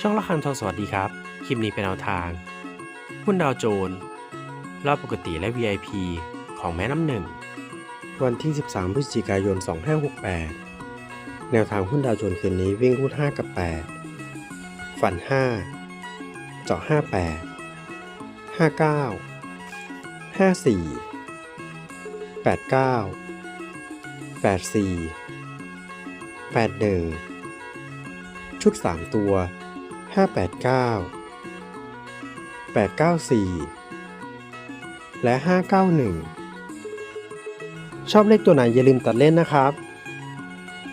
ช่องละคันทองสวัสดีครับ คลิปนี้เป็นแนวทาง หุ้นดาวโจนส์รอบปกติและ VIP ของแม่น้ำหนึ่ง วันที่ 13 พฤศจิกายน 2568 แนวทางหุ้นดาวโจนส์คืนนี้วิ่งรูด5กับ 8 ฝัน 5 เจาะ 58 59 54 89 84 81 ชุด 3 ตัว 589 894 และ 591 ชอบเลขตัวไหนอย่าลืมตัดเล่นนะครับ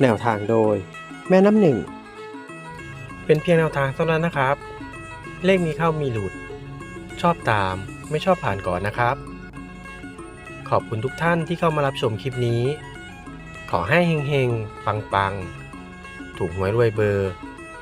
แนวทางโดย แม่น้ำหนึ่ง เป็นเพียงแนวทางเท่านั้นนะครับ เลขมีเข้ามีหลุด ชอบตามไม่ชอบผ่านก่อนนะครับ ขอบคุณทุกท่านที่เข้ามารับชมคลิปนี้ ขอให้เฮงๆ ปังๆ ถูกหวยรวยเบอร์